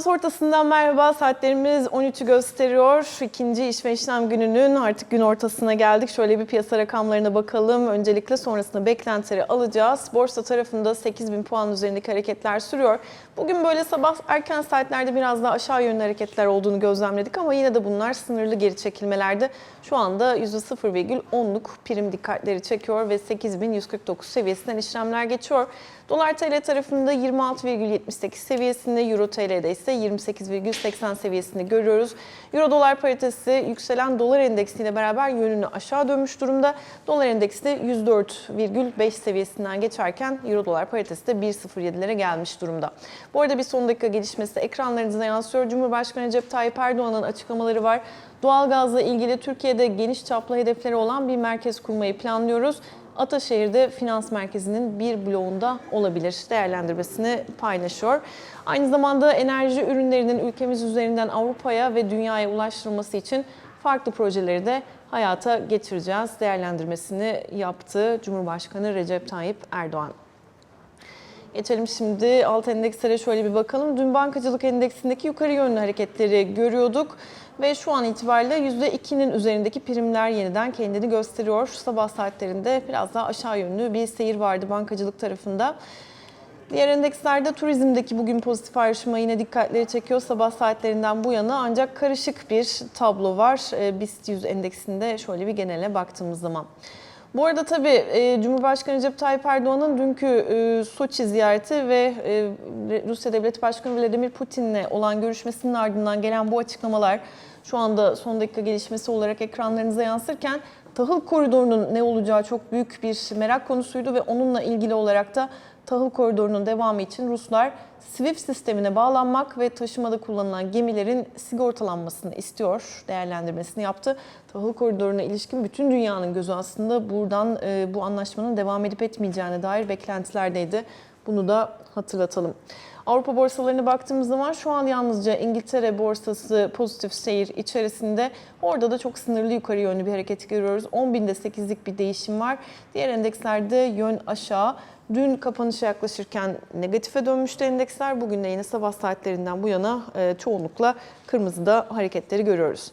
Seans ortasından merhaba. Saatlerimiz 13'ü gösteriyor. İkinci iş ve işlem gününün artık gün ortasına geldik. Şöyle bir piyasa rakamlarına bakalım. Öncelikle sonrasında beklentileri alacağız. Borsa tarafında 8000 puan üzerindeki hareketler sürüyor. Bugün böyle sabah erken saatlerde biraz daha aşağı yönlü hareketler olduğunu gözlemledik ama yine de bunlar sınırlı geri çekilmelerde. Şu anda %0,10'luk prim dikkatleri çekiyor ve 8149 seviyesinden işlemler geçiyor. Dolar TL tarafında 26,78 seviyesinde, Euro TL'de ise 28,80 seviyesini görüyoruz. Euro dolar paritesi yükselen dolar endeksiyle beraber yönünü aşağı dönmüş durumda. Dolar endeksi de 104,5 seviyesinden geçerken Euro dolar paritesi de 1.07'lere gelmiş durumda. Bu arada bir son dakika gelişmesi ekranlarınıza yansıyor. Cumhurbaşkanı Recep Tayyip Erdoğan'ın açıklamaları var. Doğalgazla ilgili Türkiye'de geniş çaplı hedefleri olan bir merkez kurmayı planlıyoruz. Ataşehir'de finans merkezinin bir bloğunda olabilir değerlendirmesini paylaşıyor. Aynı zamanda enerji ürünlerinin ülkemiz üzerinden Avrupa'ya ve dünyaya ulaştırılması için farklı projeleri de hayata geçireceğiz değerlendirmesini yaptı Cumhurbaşkanı Recep Tayyip Erdoğan. Geçelim şimdi alt endekslere şöyle bir bakalım. Dün bankacılık endeksindeki yukarı yönlü hareketleri görüyorduk ve şu an itibariyle %2'nin üzerindeki primler yeniden kendini gösteriyor. Şu sabah saatlerinde biraz daha aşağı yönlü bir seyir vardı bankacılık tarafında. Diğer endekslerde turizmdeki bugün pozitif ayrışma yine dikkatleri çekiyor sabah saatlerinden bu yana ancak karışık bir tablo var. Ee, BIST 100 endeksinde şöyle bir genele baktığımız zaman. Bu arada tabii e, Cumhurbaşkanı Recep Tayyip Erdoğan'ın dünkü e, Soçi ziyareti ve e, Rusya Devlet Başkanı Vladimir Putin'le olan görüşmesinin ardından gelen bu açıklamalar şu anda son dakika gelişmesi olarak ekranlarınıza yansırken tahıl koridorunun ne olacağı çok büyük bir merak konusuydu ve onunla ilgili olarak da tahıl koridorunun devamı için Ruslar SWIFT sistemine bağlanmak ve taşımada kullanılan gemilerin sigortalanmasını istiyor, değerlendirmesini yaptı. Tahıl koridoruna ilişkin bütün dünyanın gözü aslında buradan e, bu anlaşmanın devam edip etmeyeceğine dair beklentilerdeydi. Bunu da hatırlatalım. Avrupa borsalarına baktığımız zaman şu an yalnızca İngiltere borsası pozitif seyir içerisinde. Orada da çok sınırlı yukarı yönlü bir hareket görüyoruz. 10.000'de 8'lik bir değişim var. Diğer endekslerde yön aşağı. Dün kapanışa yaklaşırken negatife dönmüştü endeksler. Bugün de yine sabah saatlerinden bu yana e, çoğunlukla kırmızıda hareketleri görüyoruz.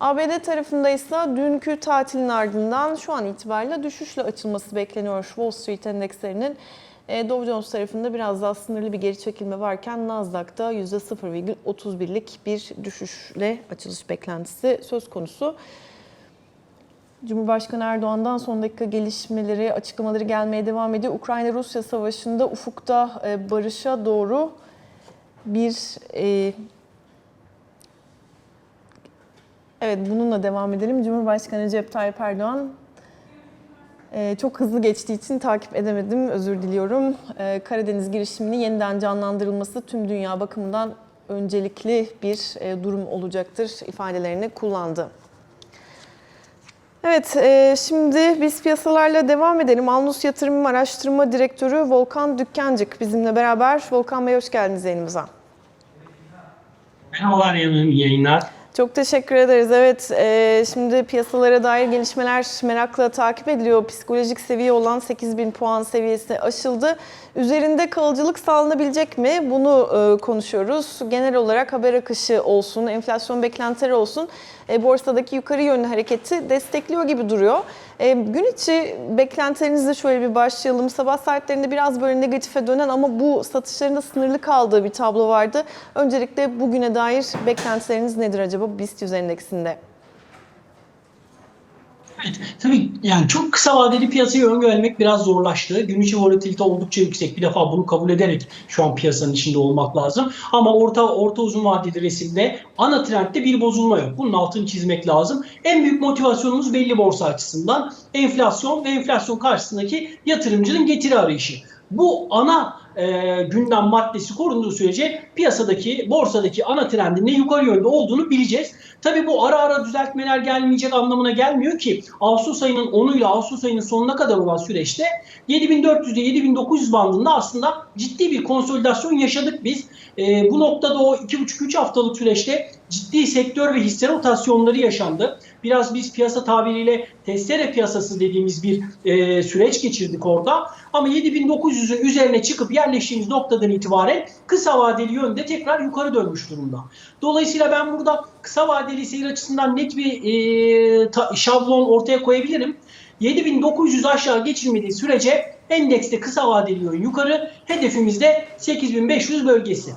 ABD tarafında ise dünkü tatilin ardından şu an itibariyle düşüşle açılması bekleniyor Wall Street endekslerinin. E, Dow Jones tarafında biraz daha sınırlı bir geri çekilme varken Nasdaq'ta %0,31'lik bir düşüşle açılış beklentisi söz konusu. Cumhurbaşkanı Erdoğan'dan son dakika gelişmeleri, açıklamaları gelmeye devam ediyor. Ukrayna-Rusya savaşında ufukta e, barışa doğru bir e, Evet bununla devam edelim. Cumhurbaşkanı Recep Tayyip Erdoğan ee, çok hızlı geçtiği için takip edemedim, özür diliyorum. Ee, Karadeniz girişiminin yeniden canlandırılması tüm dünya bakımından öncelikli bir e, durum olacaktır ifadelerini kullandı. Evet, e, şimdi biz piyasalarla devam edelim. Alnus Yatırım Araştırma Direktörü Volkan Dükkancık bizimle beraber. Volkan Bey hoş geldiniz yayınımıza. Merhabalar yanım yayınlar. Çok teşekkür ederiz. Evet, e, şimdi piyasalara dair gelişmeler merakla takip ediliyor. Psikolojik seviye olan 8000 puan seviyesi aşıldı. Üzerinde kalıcılık sağlanabilecek mi? Bunu e, konuşuyoruz. Genel olarak haber akışı olsun, enflasyon beklentileri olsun. E, borsadaki yukarı yönlü hareketi destekliyor gibi duruyor. E, gün içi beklentilerinizle şöyle bir başlayalım. Sabah saatlerinde biraz böyle negatife dönen ama bu satışların sınırlı kaldığı bir tablo vardı. Öncelikle bugüne dair beklentileriniz nedir acaba BIST 100 endeksinde? Evet, tabii yani çok kısa vadeli piyasayı öngörmek biraz zorlaştı. Gün içi volatilite oldukça yüksek. Bir defa bunu kabul ederek şu an piyasanın içinde olmak lazım. Ama orta orta uzun vadeli resimde ana trendde bir bozulma yok. Bunun altını çizmek lazım. En büyük motivasyonumuz belli borsa açısından enflasyon ve enflasyon karşısındaki yatırımcının getiri arayışı. Bu ana e, gündem maddesi korunduğu sürece piyasadaki, borsadaki ana trendin ne yukarı yönde olduğunu bileceğiz. Tabii bu ara ara düzeltmeler gelmeyecek anlamına gelmiyor ki Ağustos ayının 10'u ile Ağustos ayının sonuna kadar olan süreçte 7400 ile 7900 bandında aslında ciddi bir konsolidasyon yaşadık biz. E, bu noktada o 2,5-3 haftalık süreçte ciddi sektör ve hisse rotasyonları yaşandı. Biraz biz piyasa tabiriyle testere piyasası dediğimiz bir e, süreç geçirdik orada. Ama 7900'ün üzerine çıkıp yerleştiğimiz noktadan itibaren kısa vadeli yönde tekrar yukarı dönmüş durumda. Dolayısıyla ben burada kısa vadeli seyir açısından net bir e, ta- şablon ortaya koyabilirim. 7900 aşağı geçilmediği sürece endekste kısa vadeli yön yukarı, hedefimizde 8500 bölgesi.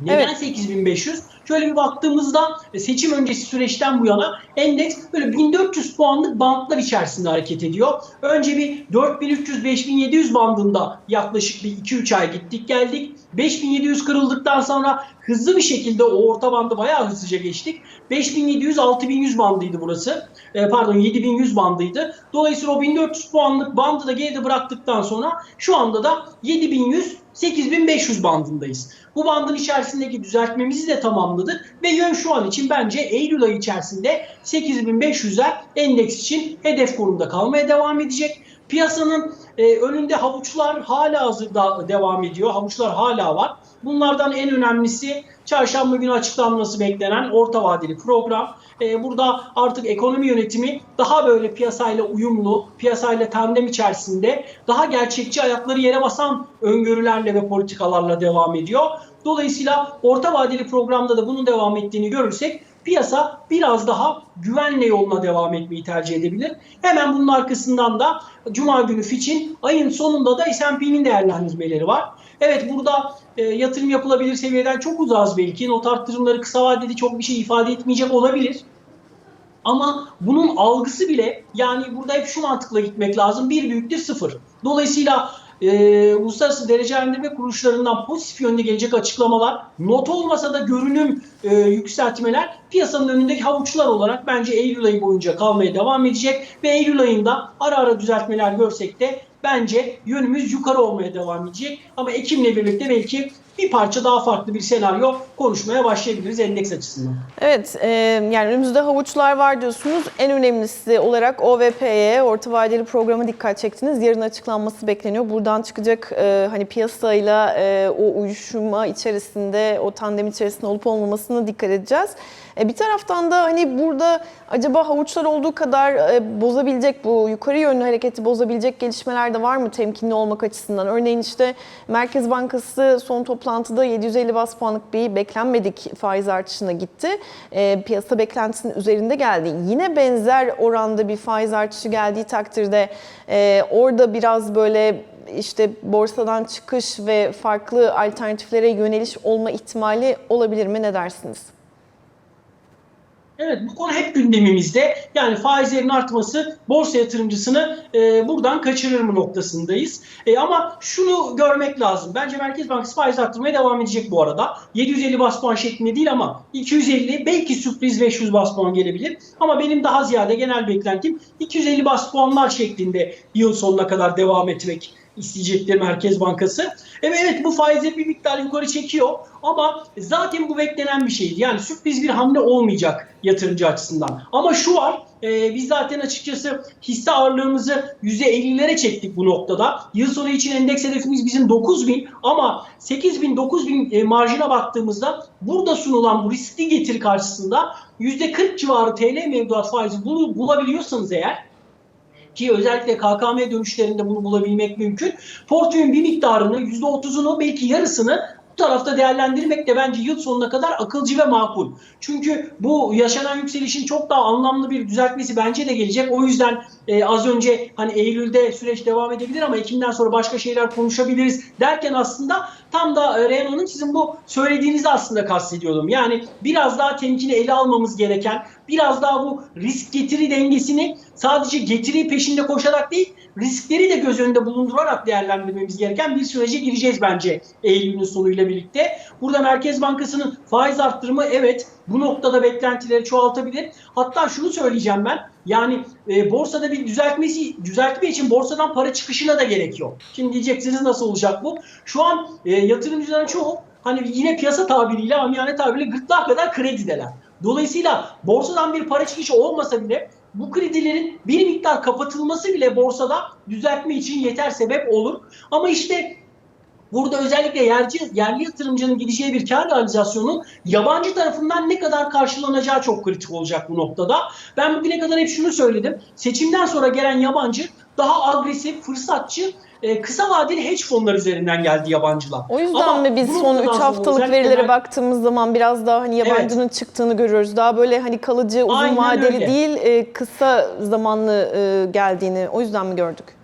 Neden Evet. 8500? Şöyle bir baktığımızda e, seçim öncesi süreçten bu yana endeks böyle 1400 puanlık bantlar içerisinde hareket ediyor. Önce bir 4300-5700 bandında yaklaşık bir 2-3 ay gittik geldik. 5700 kırıldıktan sonra hızlı bir şekilde o orta bandı bayağı hızlıca geçtik. 5700-6100 bandıydı burası. E, pardon 7100 bandıydı. Dolayısıyla o 1400 puanlık bandı da geride bıraktıktan sonra şu anda da 7100 8500 bandındayız. Bu bandın içerisindeki düzeltmemizi de tamamladık ve yön şu an için bence Eylül ayı içerisinde 8500'ler endeks için hedef konumda kalmaya devam edecek. Piyasanın e, önünde havuçlar hala hazırda devam ediyor. Havuçlar hala var. Bunlardan en önemlisi çarşamba günü açıklanması beklenen orta vadeli program. E, burada artık ekonomi yönetimi daha böyle piyasayla uyumlu, piyasayla tandem içerisinde daha gerçekçi ayakları yere basan öngörülerle ve politikalarla devam ediyor. Dolayısıyla orta vadeli programda da bunun devam ettiğini görürsek piyasa biraz daha güvenle yoluna devam etmeyi tercih edebilir. Hemen bunun arkasından da Cuma günü Fitch'in ayın sonunda da S&P'nin değerlendirmeleri var. Evet burada e, yatırım yapılabilir seviyeden çok uzağız belki. Not arttırımları kısa vadede çok bir şey ifade etmeyecek olabilir. Ama bunun algısı bile yani burada hep şu mantıkla gitmek lazım. Bir büyüktür sıfır. Dolayısıyla e, uluslararası derecelendirme kuruluşlarından pozitif yönde gelecek açıklamalar, not olmasa da görünüm e, yükseltmeler piyasanın önündeki havuçlar olarak bence Eylül ayı boyunca kalmaya devam edecek ve Eylül ayında ara ara düzeltmeler görsek de bence yönümüz yukarı olmaya devam edecek. Ama Ekim'le birlikte belki bir parça daha farklı bir senaryo konuşmaya başlayabiliriz endeks açısından. Evet, e, yani önümüzde havuçlar var diyorsunuz. En önemlisi olarak OVP'ye, orta vadeli programa dikkat çektiniz. Yarın açıklanması bekleniyor. Buradan çıkacak e, hani piyasayla e, o uyuşma içerisinde, o tandem içerisinde olup olmamasına dikkat edeceğiz. E, bir taraftan da hani burada acaba havuçlar olduğu kadar e, bozabilecek bu yukarı yönlü hareketi bozabilecek gelişmeler de var mı temkinli olmak açısından? Örneğin işte Merkez Bankası son toplantıda 750 bas puanlık bir beklenmedik faiz artışına gitti. E, piyasa beklentisinin üzerinde geldi. Yine benzer oranda bir faiz artışı geldiği takdirde e, orada biraz böyle işte borsadan çıkış ve farklı alternatiflere yöneliş olma ihtimali olabilir mi? Ne dersiniz? Evet bu konu hep gündemimizde. Yani faizlerin artması borsa yatırımcısını e, buradan kaçırır mı noktasındayız. E, ama şunu görmek lazım. Bence Merkez Bankası faiz arttırmaya devam edecek bu arada. 750 bas puan şeklinde değil ama 250 belki sürpriz 500 bas puan gelebilir. Ama benim daha ziyade genel beklentim 250 bas puanlar şeklinde yıl sonuna kadar devam etmek isteyecektir Merkez Bankası. Evet, evet bu faizleri bir miktar yukarı çekiyor ama zaten bu beklenen bir şeydi. Yani sürpriz bir hamle olmayacak yatırımcı açısından. Ama şu var e, biz zaten açıkçası hisse ağırlığımızı %50'lere çektik bu noktada. Yıl sonu için endeks hedefimiz bizim 9000 ama 8000 9000 e, marjına baktığımızda burada sunulan bu riskli getiri karşısında %40 civarı TL mevduat faizi bul- bulabiliyorsanız eğer ki özellikle KKM dönüşlerinde bunu bulabilmek mümkün. Portföyün bir miktarını %30'unu belki yarısını tarafta değerlendirmek de bence yıl sonuna kadar akılcı ve makul. Çünkü bu yaşanan yükselişin çok daha anlamlı bir düzeltmesi bence de gelecek. O yüzden e, az önce hani Eylül'de süreç devam edebilir ama Ekim'den sonra başka şeyler konuşabiliriz derken aslında tam da e, Reyhan Hanım sizin bu söylediğinizi aslında kastediyordum. Yani biraz daha temkini ele almamız gereken, biraz daha bu risk getiri dengesini sadece getiri peşinde koşarak değil, riskleri de göz önünde bulundurarak değerlendirmemiz gereken bir sürece gireceğiz bence Eylül'ün sonuyla birlikte. Burada Merkez Bankası'nın faiz arttırımı evet bu noktada beklentileri çoğaltabilir. Hatta şunu söyleyeceğim ben. Yani e, borsada bir düzeltmesi düzeltme için borsadan para çıkışına da gerek yok. Şimdi diyeceksiniz nasıl olacak bu? Şu an e, yatırımcıların çoğu hani yine piyasa tabiriyle amiyane tabiriyle gırtlağa kadar kredideler. Dolayısıyla borsadan bir para çıkışı olmasa bile bu kredilerin bir miktar kapatılması bile borsada düzeltme için yeter sebep olur. Ama işte Burada özellikle yerci, yerli yatırımcının gideceği bir kar realizasyonunun yabancı tarafından ne kadar karşılanacağı çok kritik olacak bu noktada. Ben bugüne kadar hep şunu söyledim. Seçimden sonra gelen yabancı daha agresif, fırsatçı, e, kısa vadeli hedge fonlar üzerinden geldi yabancılar. O yüzden Ama mi biz son 3 noktadan sonra haftalık verilere ben- baktığımız zaman biraz daha hani yabancının çıktığını görüyoruz. Daha böyle hani kalıcı, uzun Aynen vadeli öyle. değil, e, kısa zamanlı e, geldiğini o yüzden mi gördük?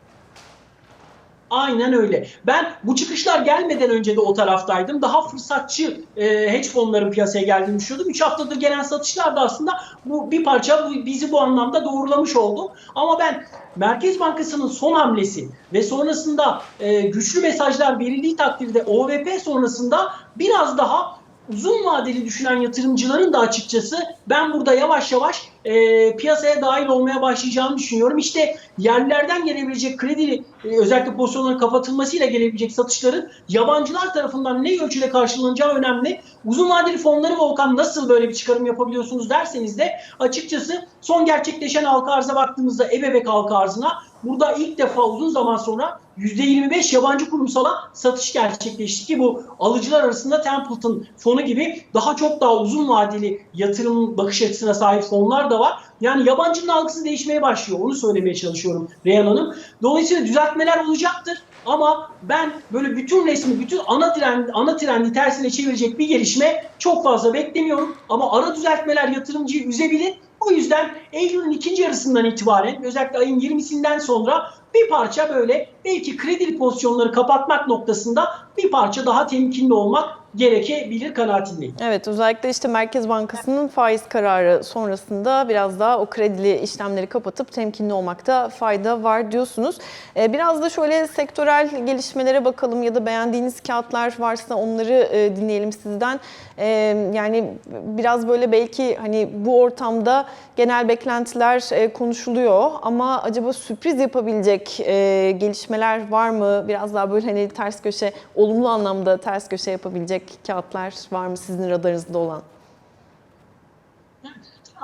Aynen öyle. Ben bu çıkışlar gelmeden önce de o taraftaydım. Daha fırsatçı e, hedge fonların piyasaya geldiğini düşünüyordum. 3 haftadır gelen satışlar da aslında bu bir parça bizi bu anlamda doğrulamış oldu. Ama ben Merkez Bankası'nın son hamlesi ve sonrasında e, güçlü mesajlar verildiği takdirde OVP sonrasında biraz daha uzun vadeli düşünen yatırımcıların da açıkçası ben burada yavaş yavaş e, piyasaya dahil olmaya başlayacağını düşünüyorum. İşte yerlerden gelebilecek kredi e, özellikle pozisyonların kapatılmasıyla gelebilecek satışların yabancılar tarafından ne ölçüde karşılanacağı önemli. Uzun vadeli fonları Volkan nasıl böyle bir çıkarım yapabiliyorsunuz derseniz de açıkçası son gerçekleşen halka arza baktığımızda ebebek halka arzına burada ilk defa uzun zaman sonra %25 yabancı kurumsala satış gerçekleşti ki bu alıcılar arasında Templeton fonu gibi daha çok daha uzun vadeli yatırım bakış açısına sahip fonlar da var. Yani yabancının algısı değişmeye başlıyor. Onu söylemeye çalışıyorum Reyhan Hanım. Dolayısıyla düzeltmeler olacaktır. Ama ben böyle bütün resmi, bütün ana trend, ana trendi tersine çevirecek bir gelişme çok fazla beklemiyorum. Ama ara düzeltmeler yatırımcıyı üzebilir. O yüzden Eylül'ün ikinci yarısından itibaren özellikle ayın 20'sinden sonra bir parça böyle belki kredili pozisyonları kapatmak noktasında bir parça daha temkinli olmak gerekebilir kanaatindeyim. Evet özellikle işte Merkez Bankası'nın faiz kararı sonrasında biraz daha o kredili işlemleri kapatıp temkinli olmakta fayda var diyorsunuz. Ee, Biraz da şöyle sektörel gelişmelere bakalım ya da beğendiğiniz kağıtlar varsa onları e, dinleyelim sizden. Ee, Yani biraz böyle belki hani bu ortamda genel beklentiler e, konuşuluyor ama acaba sürpriz yapabilecek e, gelişmeler var mı? Biraz daha böyle hani ters köşe, olumlu anlamda ters köşe yapabilecek kağıtlar var mı sizin radarınızda olan?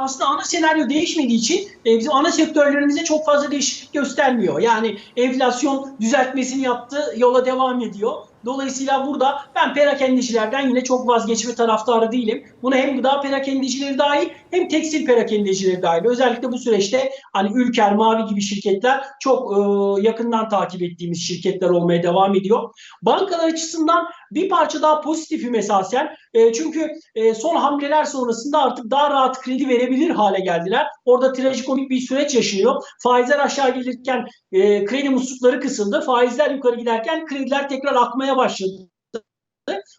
aslında ana senaryo değişmediği için e, bizim ana sektörlerimize çok fazla değişiklik göstermiyor. Yani enflasyon düzeltmesini yaptı, yola devam ediyor. Dolayısıyla burada ben perakendecilerden yine çok vazgeçme taraftarı değilim. Buna hem gıda perakendecileri dahil hem tekstil perakendecileri dahil. Özellikle bu süreçte hani Ülker, Mavi gibi şirketler çok e, yakından takip ettiğimiz şirketler olmaya devam ediyor. Bankalar açısından bir parça daha pozitifim esasen. E, çünkü e, son hamleler sonrasında artık daha rahat kredi verebilir hale geldiler. Orada trajikomik bir süreç yaşanıyor. Faizler aşağı gelirken e, kredi muslukları kısıldı. Faizler yukarı giderken krediler tekrar akmaya başladı.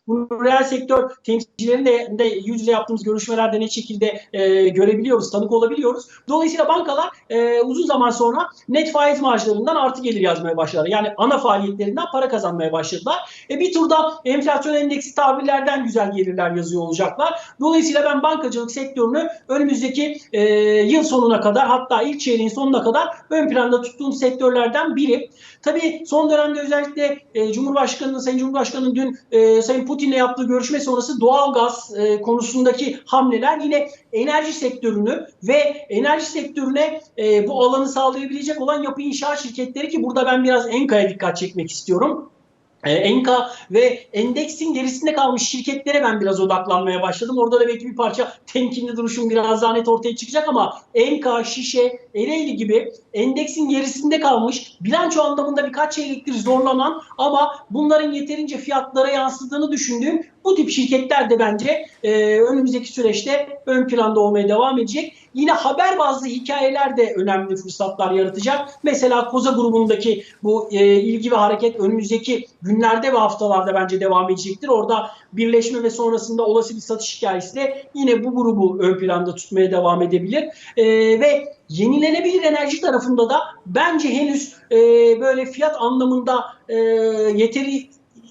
Bunu reel sektör temsilcilerinin de yüz yüze yaptığımız görüşmelerde ne şekilde e, görebiliyoruz, tanık olabiliyoruz. Dolayısıyla bankalar e, uzun zaman sonra net faiz marjlarından artı gelir yazmaya başladılar. Yani ana faaliyetlerinden para kazanmaya başladılar. E, bir turda enflasyon endeksi tabirlerden güzel gelirler yazıyor olacaklar. Dolayısıyla ben bankacılık sektörünü önümüzdeki e, yıl sonuna kadar hatta ilk çeyreğin sonuna kadar ön planda tuttuğum sektörlerden biri. Tabii son dönemde özellikle e, Cumhurbaşkanı, Sayın Cumhurbaşkanı'nın dün e, Sayın Putin'le yaptığı görüşme sonrası doğalgaz e, konusundaki hamleler yine enerji sektörünü ve enerji sektörüne e, bu alanı sağlayabilecek olan yapı inşaat şirketleri ki burada ben biraz Enka'ya dikkat çekmek istiyorum. E, Enka ve endeksin gerisinde kalmış şirketlere ben biraz odaklanmaya başladım. Orada da belki bir parça temkinli duruşum biraz daha net ortaya çıkacak ama Enka, Şişe, Ereğli gibi endeksin gerisinde kalmış, bilanço anlamında birkaç çeyrektir zorlanan ama bunların yeterince fiyatlara yansıdığını düşündüğüm bu tip şirketler de bence e, önümüzdeki süreçte ön planda olmaya devam edecek. Yine haber bazlı hikayeler de önemli fırsatlar yaratacak. Mesela Koza grubundaki bu e, ilgi ve hareket önümüzdeki günlerde ve haftalarda bence devam edecektir. Orada birleşme ve sonrasında olası bir satış hikayesi de yine bu grubu ön planda tutmaya devam edebilir. E, ve yenilenebilir enerji tarafında da bence henüz e, böyle fiyat anlamında e, yeteri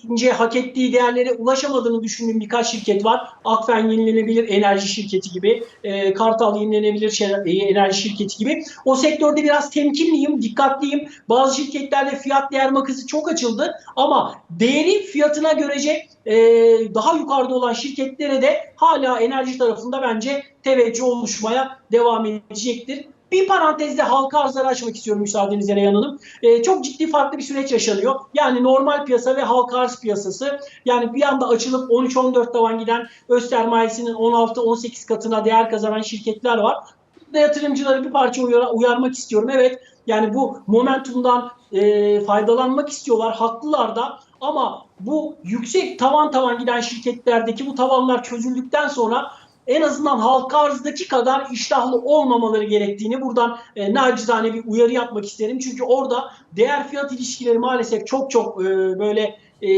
ince hak ettiği değerlere ulaşamadığını düşündüğüm birkaç şirket var. Akfen Yenilenebilir Enerji Şirketi gibi, e, Kartal Yenilenebilir e, Enerji Şirketi gibi. O sektörde biraz temkinliyim, dikkatliyim. Bazı şirketlerde fiyat değer makası çok açıldı ama değeri fiyatına görece e, daha yukarıda olan şirketlere de hala enerji tarafında bence teveccüh oluşmaya devam edecektir. Bir parantezde halka arzları açmak istiyorum müsaadenizle Reyhan Hanım. Ee, çok ciddi farklı bir süreç yaşanıyor. Yani normal piyasa ve halka arz piyasası. Yani bir anda açılıp 13-14 tavan giden öz sermayesinin 16-18 katına değer kazanan şirketler var. Burada yatırımcıları bir parça uyar- uyarmak istiyorum. Evet yani bu momentumdan e, faydalanmak istiyorlar. Haklılar da ama bu yüksek tavan tavan giden şirketlerdeki bu tavanlar çözüldükten sonra en azından halka arzdaki kadar iştahlı olmamaları gerektiğini buradan e, nacizane bir uyarı yapmak isterim. Çünkü orada değer fiyat ilişkileri maalesef çok çok e, böyle e,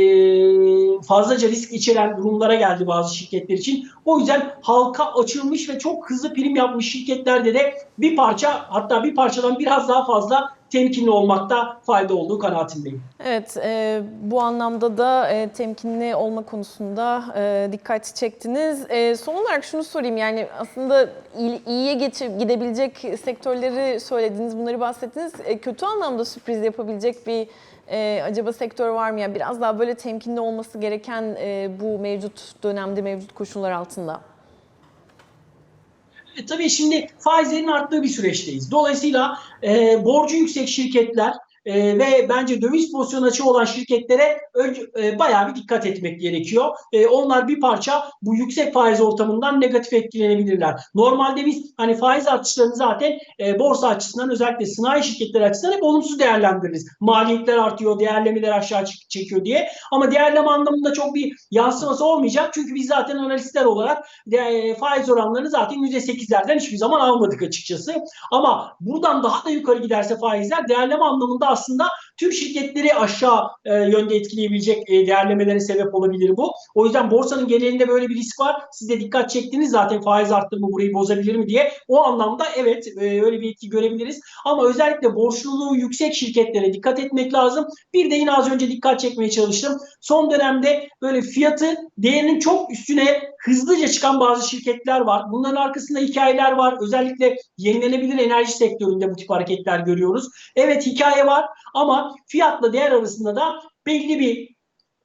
fazlaca risk içeren durumlara geldi bazı şirketler için. O yüzden halka açılmış ve çok hızlı prim yapmış şirketlerde de bir parça hatta bir parçadan biraz daha fazla temkinli olmakta fayda olduğu kanaatindeyim. Evet, e, bu anlamda da e, temkinli olma konusunda e, dikkat çektiniz. E, son olarak şunu sorayım, yani aslında iyi- iyiye geçip gidebilecek sektörleri söylediniz, bunları bahsettiniz. E, kötü anlamda sürpriz yapabilecek bir e, acaba sektör var mı? Yani biraz daha böyle temkinli olması gereken e, bu mevcut dönemde, mevcut koşullar altında. E, tabii şimdi faizlerin arttığı bir süreçteyiz. Dolayısıyla e, borcu yüksek şirketler e, ve bence döviz pozisyonu açığı olan şirketlere önce, e, bayağı bir dikkat etmek gerekiyor. E, onlar bir parça bu yüksek faiz ortamından negatif etkilenebilirler. Normalde biz hani faiz artışlarını zaten e, borsa açısından özellikle sanayi şirketleri açısından hep olumsuz değerlendiririz. Maliyetler artıyor, değerlemeler aşağı çek- çekiyor diye. Ama değerleme anlamında çok bir yansıması olmayacak. Çünkü biz zaten analistler olarak e, faiz oranlarını zaten %8'lerden hiçbir zaman almadık açıkçası. Ama buradan daha da yukarı giderse faizler değerleme anlamında aslında tüm şirketleri aşağı e, yönde etkileyebilecek e, değerlemelere sebep olabilir bu. O yüzden borsanın genelinde böyle bir risk var. Siz de dikkat çektiniz zaten faiz arttı mı burayı bozabilir mi diye. O anlamda evet e, öyle bir etki görebiliriz. Ama özellikle borçluluğu yüksek şirketlere dikkat etmek lazım. Bir de yine az önce dikkat çekmeye çalıştım. Son dönemde böyle fiyatı değerinin çok üstüne hızlıca çıkan bazı şirketler var. Bunların arkasında hikayeler var. Özellikle yenilenebilir enerji sektöründe bu tip hareketler görüyoruz. Evet hikaye var ama fiyatla değer arasında da belli bir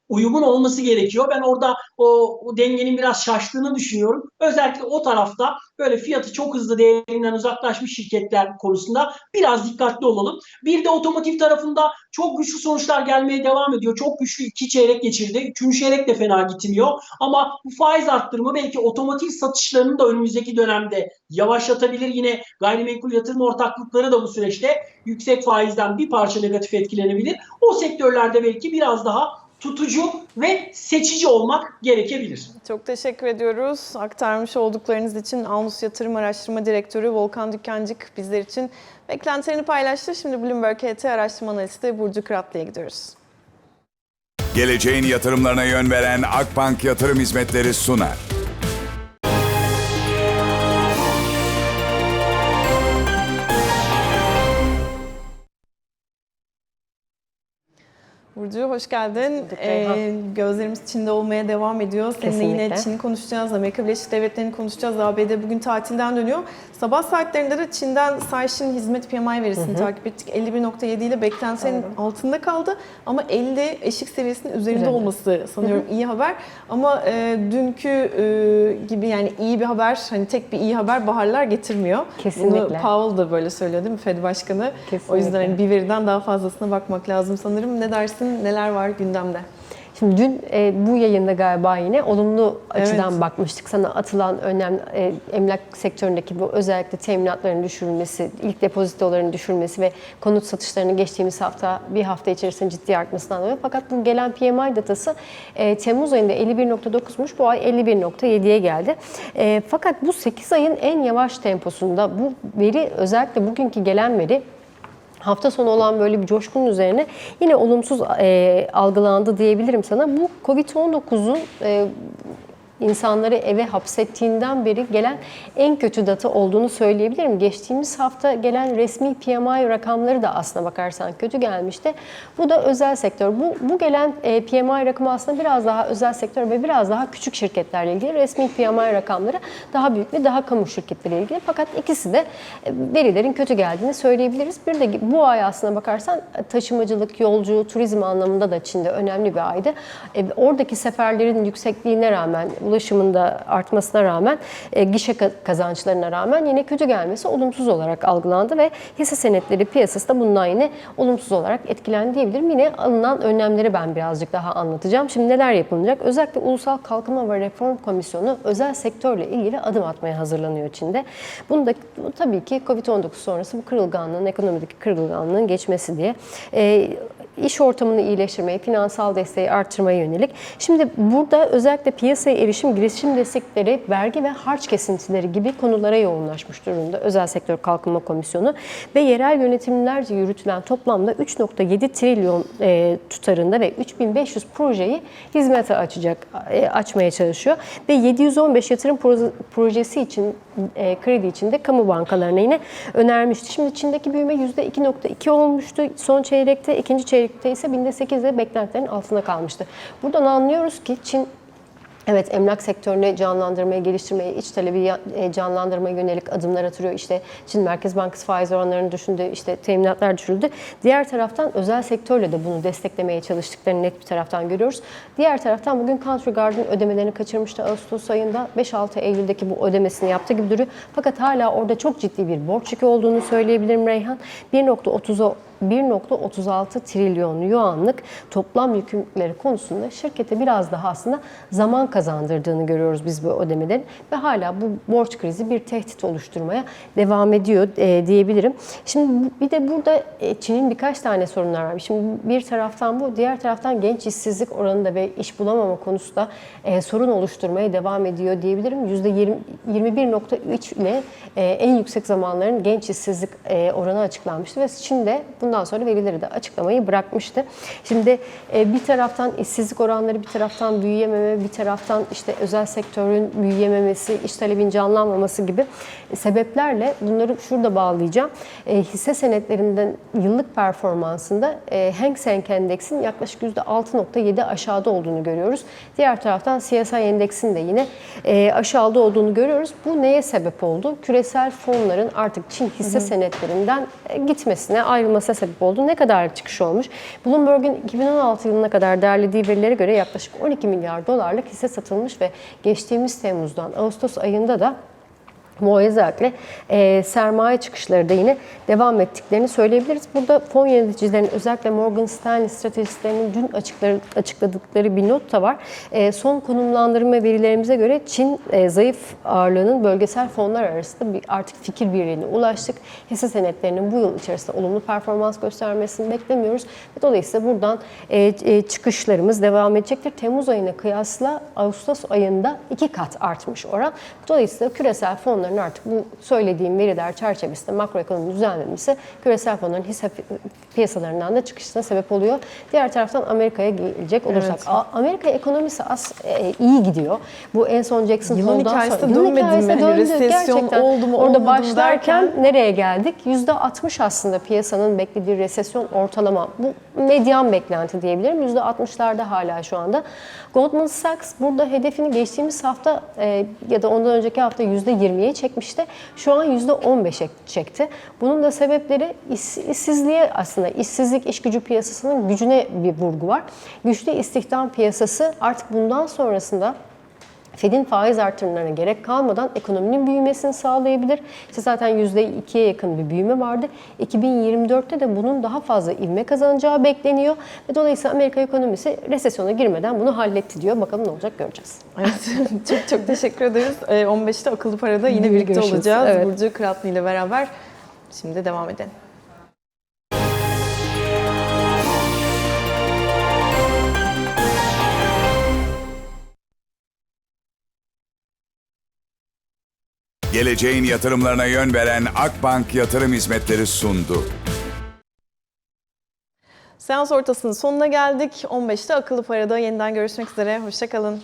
uyumun olması gerekiyor. Ben orada o, o dengenin biraz şaştığını düşünüyorum. Özellikle o tarafta böyle fiyatı çok hızlı değerinden uzaklaşmış şirketler konusunda biraz dikkatli olalım. Bir de otomotiv tarafında çok güçlü sonuçlar gelmeye devam ediyor. Çok güçlü iki çeyrek geçirdi. Üçüncü çeyrek de fena gitmiyor. Ama bu faiz arttırımı belki otomotiv satışlarını da önümüzdeki dönemde yavaşlatabilir. Yine gayrimenkul yatırım ortaklıkları da bu süreçte yüksek faizden bir parça negatif etkilenebilir. O sektörlerde belki biraz daha tutucu ve seçici olmak gerekebilir. Çok teşekkür ediyoruz. Aktarmış olduklarınız için Alnus Yatırım Araştırma Direktörü Volkan Dükkancık bizler için beklentilerini paylaştı. Şimdi Bloomberg HT Araştırma Analisti Burcu Kıratlı'ya gidiyoruz. Geleceğin yatırımlarına yön veren Akbank Yatırım Hizmetleri sunar. Burcu hoş geldin. Ee, gözlerimiz Çin'de olmaya devam ediyor. Seninle yine Kesinlikle. Çin'i konuşacağız. Amerika Birleşik Devletleri'ni konuşacağız. ABD bugün tatilden dönüyor. Sabah saatlerinde de Çin'den Caixin hizmet PMI verisini takip ettik. 51.7 ile beklentilerin altında kaldı. Ama 50 eşik seviyesinin üzerinde Üzerinde. olması sanıyorum iyi haber. Ama e, dünkü e, gibi yani iyi bir haber, hani tek bir iyi haber baharlar getirmiyor. Bunu Kesinlikle. Powell da böyle söylüyor değil mi Fed Başkanı? O yüzden Kesinlikle. hani bir veriden daha fazlasına bakmak lazım sanırım. Ne dersin? Neler var gündemde? Şimdi dün e, bu yayında galiba yine olumlu açıdan Evet. bakmıştık. Sana atılan önemli e, emlak sektöründeki bu özellikle teminatların düşürülmesi, ilk depozitoların düşürülmesi ve konut satışlarının geçtiğimiz hafta bir hafta içerisinde ciddi artmasından dolayı. Fakat bu gelen PMI datası e, Temmuz ayında 51.9'muş. Bu ay 51.7'ye geldi. E, fakat bu 8 ayın en yavaş temposunda bu veri özellikle bugünkü gelen veri hafta sonu olan böyle bir coşkunun üzerine yine olumsuz e, algılandı diyebilirim sana. Bu Covid-19'un e, insanları eve hapsettiğinden beri gelen en kötü data olduğunu söyleyebilirim. Geçtiğimiz hafta gelen resmi PMI rakamları da aslına bakarsan kötü gelmişti. Bu da özel sektör. Bu, bu gelen e, PMI rakamı aslında biraz daha özel sektör ve biraz daha küçük şirketlerle ilgili. Resmi PMI rakamları daha büyük ve daha kamu şirketleriyle ilgili. Fakat ikisi de e, verilerin kötü geldiğini söyleyebiliriz. Bir de bu ay aslına bakarsan e, taşımacılık, yolcu, turizm anlamında da Çin'de önemli bir aydı. Oradaki seferlerin yüksekliğine rağmen ulaşımında artmasına rağmen, e, gişe ka- kazançlarına rağmen yine kötü gelmesi olumsuz olarak algılandı ve hisse senetleri piyasası da bundan yine olumsuz olarak etkilendi diyebilirim. Yine alınan önlemleri ben birazcık daha anlatacağım. Şimdi neler yapılacak? Özellikle Ulusal Kalkınma ve Reform Komisyonu özel sektörle ilgili adım atmaya hazırlanıyor Çin'de. Bunu da tabii ki Covid-19 sonrası bu kırılganlığın, ekonomideki kırılganlığın geçmesi diye e, iş ortamını iyileştirmeye, finansal desteği arttırmaya yönelik. Şimdi burada özellikle piyasaya erişim, girişim destekleri, vergi ve harç kesintileri gibi konulara yoğunlaşmış durumda Özel Sektör Kalkınma Komisyonu ve yerel yönetimlerce yürütülen toplamda 3.7 trilyon e, tutarında ve 3500 projeyi hizmete açacak, e, açmaya çalışıyor ve 715 yatırım proje- projesi için e, kredi için de kamu bankalarına yine önermişti. Şimdi Çin'deki büyüme %2.2 olmuştu. Son çeyrekte, ikinci çeyrekte ise binde 8'de beklentilerin altında kalmıştı. Buradan anlıyoruz ki Çin Evet, emlak sektörünü canlandırmaya, geliştirmeye, iç talebi e, canlandırmaya yönelik adımlar atıyor. İşte Çin Merkez Bankası faiz oranlarını düşündü, işte teminatlar düşürüldü. Diğer taraftan özel sektörle de bunu desteklemeye çalıştıklarını net bir taraftan görüyoruz. Diğer taraftan bugün Country Garden ödemelerini kaçırmıştı Ağustos ayında. 5-6 Eylül'deki bu ödemesini yaptı gibi duruyor. Fakat hala orada çok ciddi bir borç yükü olduğunu söyleyebilirim Reyhan. 1.30'a 1.36 trilyon yuanlık toplam yükümlülükleri konusunda şirkete biraz daha aslında zaman kazandırdığını görüyoruz biz bu ödemelerin ve hala bu borç krizi bir tehdit oluşturmaya devam ediyor e, diyebilirim. Şimdi bir de burada e, Çin'in birkaç tane sorunlar var. Şimdi bir taraftan bu, diğer taraftan genç işsizlik oranında ve iş bulamama konusunda e, sorun oluşturmaya devam ediyor diyebilirim. %20 21.3 ile en yüksek zamanların genç işsizlik oranı açıklanmıştı ve Çin de bundan sonra verileri de açıklamayı bırakmıştı. Şimdi e, bir taraftan işsizlik oranları, bir taraftan büyüyememe, bir taraftan işte özel sektörün büyüyememesi, iş talebin canlanmaması gibi sebeplerle bunları şurada bağlayacağım. E, hisse senetlerinden yıllık performansında e, Hang Seng Endeks'in yaklaşık %6.7 aşağıda olduğunu görüyoruz. Diğer taraftan CSI Endeks'in de yine aşağıda olduğunu görüyoruz. Bu neye sebep oldu? Küresel fonların artık Çin hisse senetlerinden gitmesine, ayrılmasına sebep oldu. Ne kadar çıkış olmuş? Bloomberg'un 2016 yılına kadar derlediği verilere göre yaklaşık 12 milyar dolarlık hisse satılmış ve geçtiğimiz Temmuz'dan Ağustos ayında da özellikle e, sermaye çıkışları da yine devam ettiklerini söyleyebiliriz. Burada fon yöneticilerinin özellikle Morgan Stanley stratejistlerinin dün açıkları, açıkladıkları bir not da var. E, son konumlandırma verilerimize göre Çin e, zayıf ağırlığının bölgesel fonlar arasında bir artık fikir birliğine ulaştık. Hisse senetlerinin bu yıl içerisinde olumlu performans göstermesini beklemiyoruz. Ve dolayısıyla buradan e, e, çıkışlarımız devam edecektir. Temmuz ayına kıyasla Ağustos ayında iki kat artmış oran. Dolayısıyla küresel fonların artık bu söylediğim veriler çerçevesinde makroekonomi düzenlemesi küresel fonların hisse piyasalarından da çıkışına sebep oluyor. Diğer taraftan Amerika'ya gelecek olursak. Evet. Amerika ekonomisi az e, iyi gidiyor. Bu en son Jackson Yılın Hole'dan hikayesi sonra. de dönmedi mi? Döndü. resesyon Gerçekten oldu mu, Orada başlarken derken- nereye geldik? %60 aslında piyasanın beklediği resesyon ortalama. Bu medyan beklenti diyebilirim. %60'larda hala şu anda. Goldman Sachs burada hedefini geçtiğimiz hafta e, ya da ondan önceki hafta %20'ye çekmişti. Şu an %15'e çekti. Bunun da sebepleri iş- işsizliğe aslında işsizlik iş gücü piyasasının gücüne bir vurgu var. Güçlü istihdam piyasası artık bundan sonrasında Fed'in faiz artırımlarına gerek kalmadan ekonominin büyümesini sağlayabilir. İşte zaten %2'ye yakın bir büyüme vardı. 2024'te de bunun daha fazla ivme kazanacağı bekleniyor. Ve dolayısıyla Amerika ekonomisi resesyona girmeden bunu halletti diyor. Bakalım ne olacak göreceğiz. Evet, çok çok teşekkür ederiz. Ee, 15'te akıllı parada yine Yine birlikte görüşürüz. olacağız. Evet. Burcu Kıratlı ile beraber. Şimdi devam edelim. Geleceğin yatırımlarına yön veren Akbank Yatırım Hizmetleri sundu. Seans ortasının sonuna geldik. 15'te akıllı parada yeniden görüşmek üzere. Hoşçakalın.